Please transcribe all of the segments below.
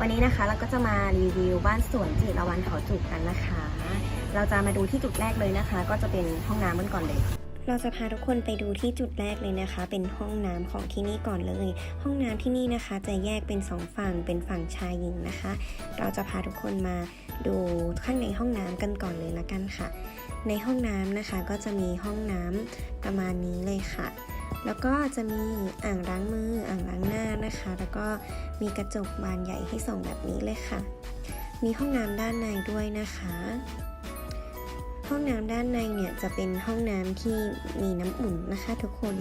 วันนี้นะคะเราก็จะมารีวิวบ้านสวนจิรวันเขาจุกกันนะคะ เราจะมาดูที่จุดแรกเลยนะคะ ก็จะเป็นห้องน้ำกันก่อนเลย เราจะพาทุกคนไปดูที่จุดแรกเลยนะคะ เป็นห้องน้ำของที่นี่ก่อนเลย ห้องน้ำที่นี่นะคะ จะแยกเป็นสองฝั่งเป็นฝั่งชายหญิงนะคะ เราจะพาทุกคนมาดูข้างในห้องน้ำกันก่อนเลยละกันค่ะ ในห้องน้ำนะคะก็จะมีห้องน้ำประมาณนี้เลยค่ะ แล้วก็จะมีอ่างล้างมืออ่างล้างหน้านะคะ แล้วก็มีกระจกบานใหญ่ให้ส่องแบบนี้เลยค่ะ มีห้องน้ำด้านในด้วยนะคะ ห้องน้ำด้านในเนี่ยจะเป็นห้องน้ำที่มีน้ำอุ่นนะคะทุกคน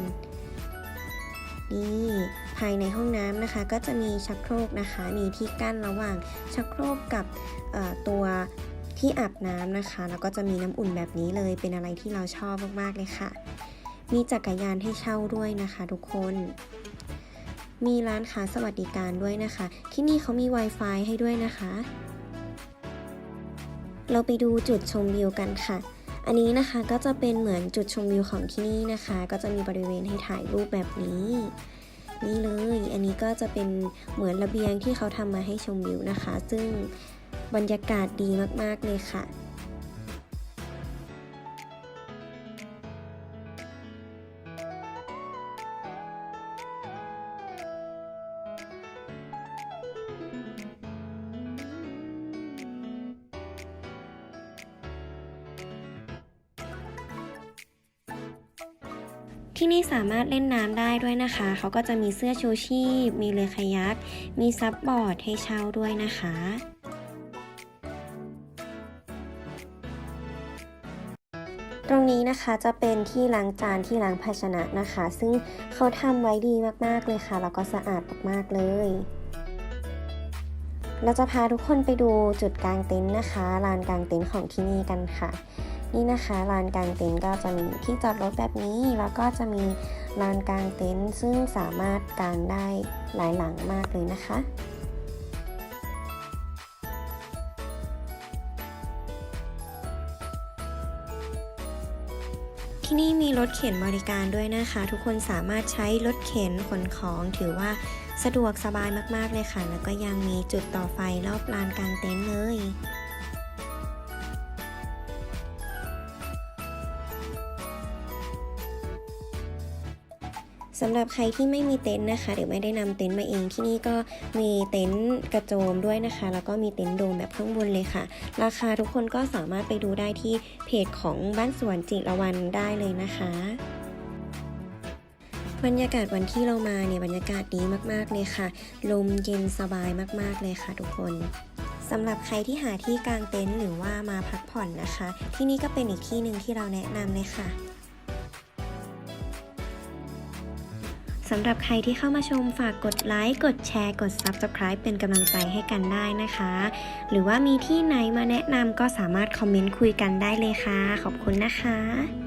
นี่ภายในห้องน้ำนะคะ ก็จะมีชักโครกนะคะ มีที่กั้นระหว่างชักโครกกับตัวที่อาบน้ำนะคะ แล้วก็จะมีน้ำอุ่นแบบนี้เลยเป็นอะไรที่เราชอบมากๆเลยค่ะ มีจักรยานให้เช่าด้วยนะคะทุกคน มีร้านค้าสวัสดิการด้วยนะคะ ที่นี่เขามี Wi-Fi ให้ด้วยนะคะ เราไปดูจุดชมวิวกันค่ะ อันนี้นะคะก็จะเป็นเหมือนจุดชมวิวของที่นี่นะคะ ก็จะมีบริเวณให้ถ่ายรูปแบบนี้นี่เลย อันนี้ก็จะเป็นเหมือนระเบียงที่เขาทำมาให้ชมวิวนะคะ ซึ่งบรรยากาศดีมาก ๆ เลยค่ะ ที่นี่สามารถเล่นน้ำได้ด้วยนะคะ เขาก็จะมีเสื้อชูชีพ มีเรือคายัก มีซับบอร์ดให้เช่าด้วยนะคะตรงนี้นะคะจะเป็นที่ล้างจานที่ล้างภาชนะนะคะ ซึ่งเขาทำไว้ดีมากๆเลยค่ะ แล้วก็สะอาดมากๆเลย เราจะพาทุกคนไปดูจุดกางเต็นท์นะคะลานกางเต็นท์ของที่นี่กันค่ะ นี่นะคะลานกลางเต็นท์ก็จะมีที่จอดรถแบบนี้แล้วก็จะมีลานกลางเต็นท์ซึ่งสามารถกางได้หลายหลังมากเลยนะคะที่นี่มีรถเข็นบริการด้วยนะคะ ทุกคนสามารถใช้รถเข็นขนของถือว่าสะดวกสบายมากๆเลยค่ะ แล้วก็ยังมีจุดต่อไฟรอบลานกลางเต็นท์เลย สำหรับใครที่ไม่มีเต็นท์นะคะหรือไม่ได้นำเต็นท์มาเองที่นี่ก็มีเต็นท์กระโจมด้วยนะคะ แล้วก็มีเต็นท์โดมแบบข้างบนเลยค่ะ ราคาทุกคนก็สามารถไปดูได้ที่เพจของบ้านสวนจิรวันได้เลยนะคะบรรยากาศวันที่เรามาเนี่ยบรรยากาศดีมากๆเลยค่ะ ลมเย็นสบายมากๆเลยค่ะทุกคนสำหรับใครที่หาที่กางเต็นท์หรือว่ามาพักผ่อนนะคะ ที่นี่ก็เป็นอีกที่หนึ่งที่เราแนะนำเลยค่ะ สำหรับใครที่เข้ามาชมฝากกดไลค์ กดแชร์ กด Subscribe เป็นกำลังใจให้กันได้นะคะ หรือว่ามีที่ไหนมาแนะนำก็สามารถคอมเมนต์คุยกันได้เลยค่ะ ขอบคุณนะคะ